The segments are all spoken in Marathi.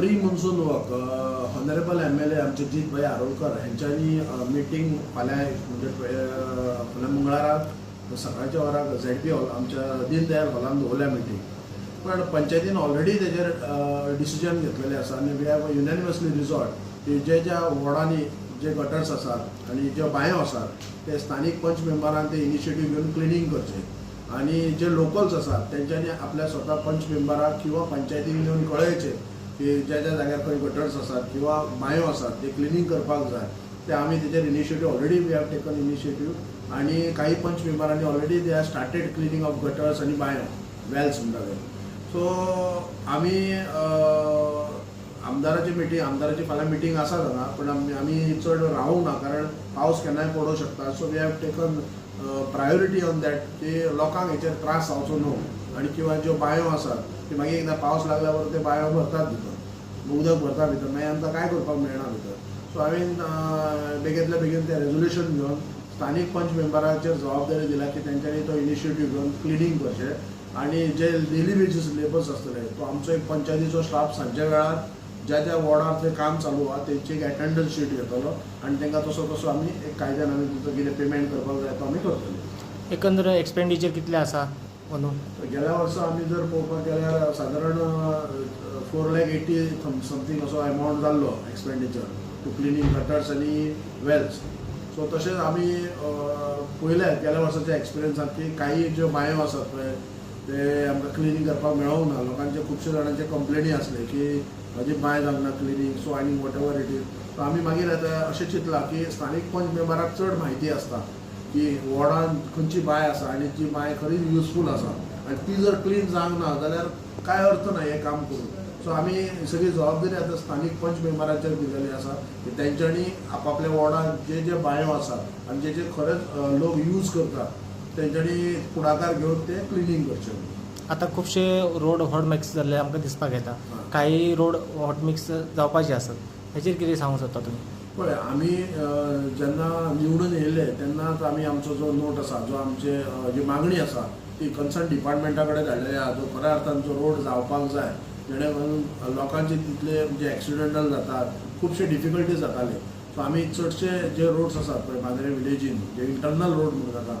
Pre monsoon walk honourable M L A आमचे जीत भाई आरोलकर यांच्यानी मिटींग फाल्यां म्हणजे फाल्यां मंगळाराक सकाळच्या वराक झेड पी हॉल आमच्या दीनदयाल हॉलान दवरल्या मिटींग पण पंचायतीन ऑलरेडी तेजेर डिसिजन घेतलेलें आसा आनी वी हॅव युनॅनिमसली रिझॉल्ट की जे ज्या वॉर्डांनी जे गटर्स आसात आनी ज्यो बांयो आसात ते स्थानीक पंच मेंबरान ते इनिशिएटीव घेवन क्लिनींग करचें. आनी जे लोकल्स आसात तेंच्यांनी आपल्या स्वता पंच मेंबराक किंवा पंचायतीक येवन कळयचें की ज्या ज्या जाग्यार खंय गटर्स आसात किंवा बांयो आसात ते क्लिनींग करपाक जाय ते आमी तेजेर initiative already we have taken initiative आनी काही पंच मेंबरांनी already they have started cleaning of gutters आनी बांयो वेल्स म्हणटा ते. सो आमी आमदाराची मिटींग आमदाराची फाल्यां मिटींग आसा हांगा पण आमी आमी चड रावूंक ना कारण पावस केन्नाय पडूंक शकता. So we have taken priority on that की लोकांक हेचेर त्रास जावचो न्हू. आनी किंवा ज्यो बांयो आसात ती मागीर एकदां पावस लागल्या बरोबर ते बांयो भरतात भितर. उदक भरता भितर. मागीर आमकां काय करपाक मेळना भितर. सो हांवें uh, बेगींतल्या बेगीन तें रेजोल्युशन घेवन स्थानीक पंच मेंबराचेर जबाबदारी दिल्या की तेंच्यांनी तो इनिशिएटीव घेवन क्लिनींग करचें. आनी जे डेली वेजीस लेबर्स आसतले तो आमचो एक पंचायतीचो स्टाफ सांजच्या वेळार ज्या ज्या वॉर्डार ते काम चालू आहा तेंची एक अटेंडन्स शीट घेतलो आनी तांकां तसो तसो आमी एक कायद्यान आमी तुमचो कितें पेमेंट करपाक जाय तो आमी करतले एकंदर एक्सपेंडिचर कितले आसा म्हणून? गेल्या वर्सा आमी जर पळोवपाक गेल्यार सादारण फोर लॅक एटी समथींग असो अमावंट जाल्लो एक्सपेंडिचर टू क्लिनींग गटर्स आनी वेल्स सो तशेंच आमी पयले गेल्या वर्साच्या एक्सपिरियन्सात की काही ज्यो बांयो आसात पळय ते आमकां क्लिनींग करपाक मेळोंक ना. लोकांचे खुबशे जाणांचे कंप्लेनी आसले की म्हजी बांय जावंक ना क्लिनींग सो आनी whatever it is so आमी मागीर आतां अशें चिंतलां की स्थानीक पंच मेंबराक चड म्हायती आसता की वॉर्डान खंयची बांय आसा आनी ती बांय खरीच युजफूल आसा. आनी ती जर क्लीन जावंक ना जाल्यार काय अर्थ ना हें काम करून. सो आमी सगळी जबाबदारी आतां स्थानीक पंच मेंबरांचेर दिलेली आसा की तेंच्यांनी आपापल्या वॉर्डान जे जे बांयो आसात आनी जे जे खरेंच लोक यूज करतात तेंच्यांनी पुढाकार घेवन ते क्लिनींग करचें आतां खुबशे रोड हॉट मिक्स जाल्ले आमकां दिसपाक येता. काही रोड हॉट मिक्स जावपाचे आसात हेचेर कितें सांगूंक सोदता तुमी पळय आमी जेन्ना निवडून येयले तेन्नाच आमी आमचो जो नोट आसा जो आमचे जी मागणी आसा ती कन्सर्न डिपार्टमेंटा कडेन धाडलेली आहा. जो खऱ्या अर्थान जो रोड जावपाक जाय जेणे करून लोकांचे तितले म्हणजे एक्सिडेंटल जातात खुबशे डिफिकल्टीज जाताले. सो आमी चडशे जे रोड्स आसात पळय मांद्रे विलेजीन जे इंटरनल रोड म्हणून जाता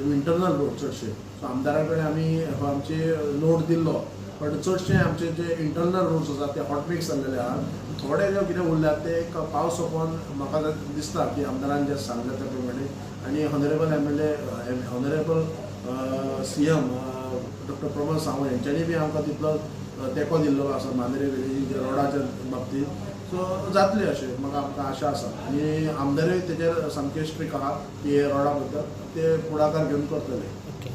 इंटरनल रोड चडशे सो आमदारा कडेन आमी हो आमचे नोट दिल्लो बट चडशे आमचे जे इंटरनल रोड्स आसात ते हॉटमिक्स जाल्लेले आहात. थोडे जे कितें उरल्यात ते पावस सोंपोवन म्हाका दिसता की आमदारान जे सांगलें त्या प्रमाणे आनी honourable M L A honourable C M doctor Pramod Sawant हेंच्यांनी बी आमकां तितलो तेंको दिल्लो आसा मांद्रे विलेजीचे रोडाच्या बाबतींत. सो जातले अशें म्हाका आमकां आशा आसा आनी आमदारूय तेजेर सामकें स्ट्रीक आहा की हे रोडा बद्दल ते फुडाकार घेवन करतले. ओके.